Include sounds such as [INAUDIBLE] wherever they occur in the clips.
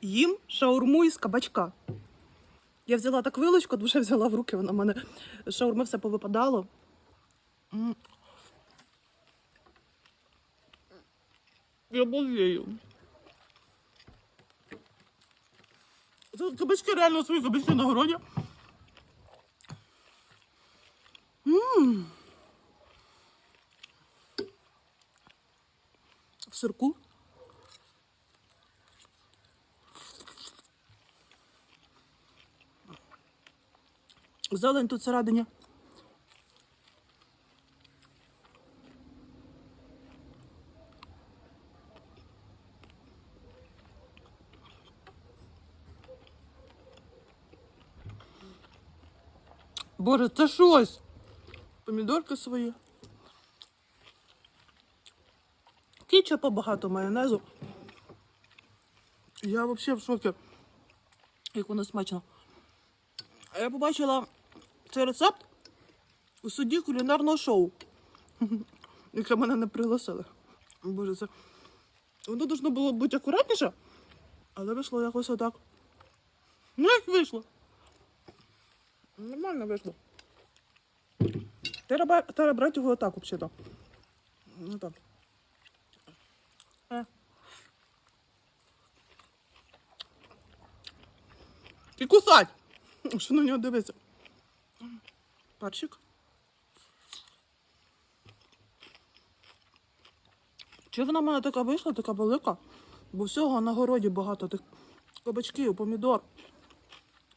їм шаурму із кабачка. Я взяла так вилочку, дуже взяла в руки, вона в мене шаурми все повипадало. Я болею. Це кабачки реально свої кабачки на городі. В сирку. Зелень тут всередині. Боже, це щось. Помідорки свої. Кетчупа багато майонезу. Я взагалі в шокі. Як воно смачно. А я побачила цей рецепт у суді кулінарного шоу, [LAUGHS] яке мене не пригласили. Боже, це. Воно должно було бути акуратніше, але вийшло якось отак. Ну, як вийшло. Нормально вийшло. Треба, треба брати його отак, взагалі. Ну так. Е. І кусать! [LAUGHS] Що на нього дивиться? Перчик. Чи вона в мене така вийшла, така велика? Бо всього на городі багато тих кабачків, помідор,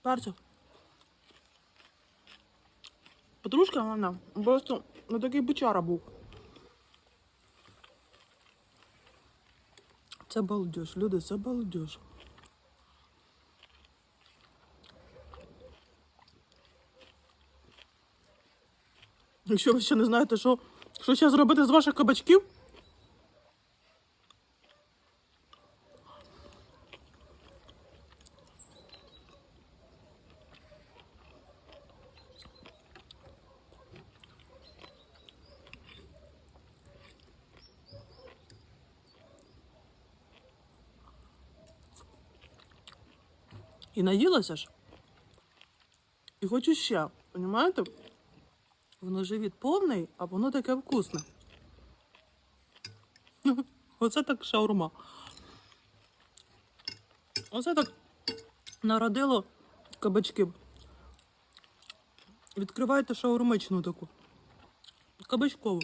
перців. Петрушка вона просто ну, такий бичара був. Це балдеж, люди, це балдеж. Якщо ви ще не знаєте, що, що зараз робити з ваших кабачків. І наїлася ж. І хочу ще, розумієте? Воно живіт повний, а воно таке вкусне. [LAUGHS] Оце так шаурма. Оце так народило кабачків. Відкривайте шаурмичну таку. Кабачкову.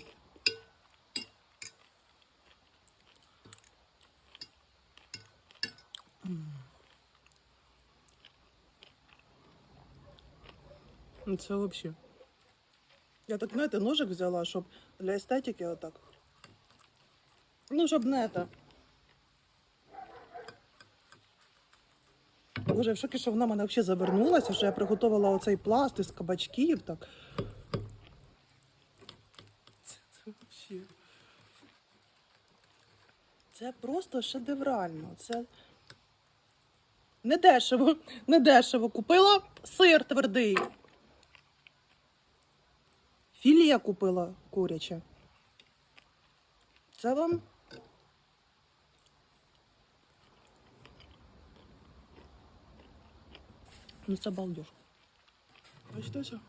Це взагалі. Я так, знаєте, ножик взяла, щоб для естетики отак. Ну, щоб не це. Боже, в шокі, що вона мене взагалі завернулася, що я приготувала оцей пласт із кабачків. Так. Це, це взагалі. Це просто шедеврально. Це не дешево, не дешево. Купила сир твердий. Філія купила куряче. Це вам. Ну це балдеж. Бачите все?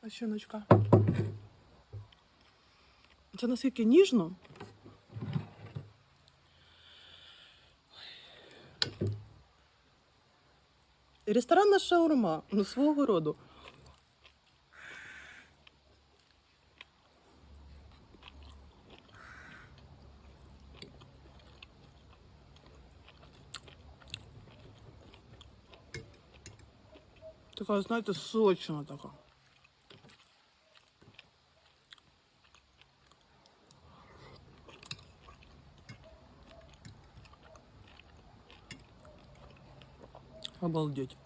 А щіночка. Це наскільки ніжно. Ресторанна шаурма, ну свого роду. Така, знаєте, сочна така. Обалдеть.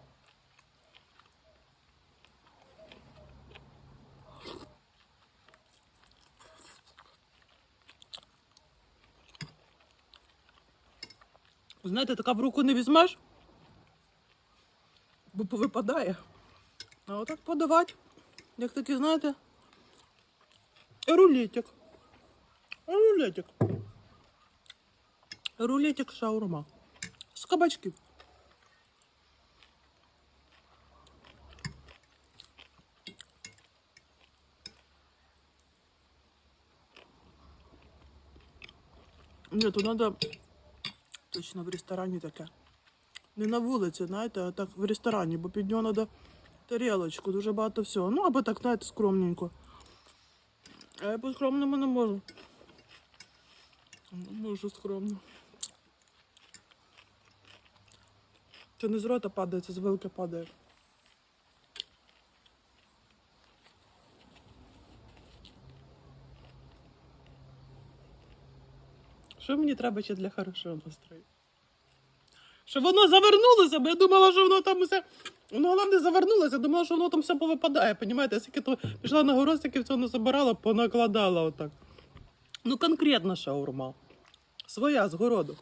Знаєте, така в руку не візьмеш, бо повипадає. А отак подавати, як такий, знаєте, рулетик. Рулетик. Рулетик шаурма. кабачків. Ні, то треба точно в ресторані таке. Не на вулиці, знаєте, а так в ресторані, бо під нього треба тарілочку, дуже багато всього. Ну, або так, знаєте, скромненько. А я по скромному не можу. Не можу скромно. Це не з рота падає, це з вилки падає. Що мені треба ще для хорошого настрою? Щоб воно завернулося, бо я думала, що воно там все. Воно головне завернулося, я думала, що воно там все повипадає, понімаєте? Скільки то пішла на город, стільки всього не забирала, понакладала отак. Ну, конкретна шаурма. Своя з городу.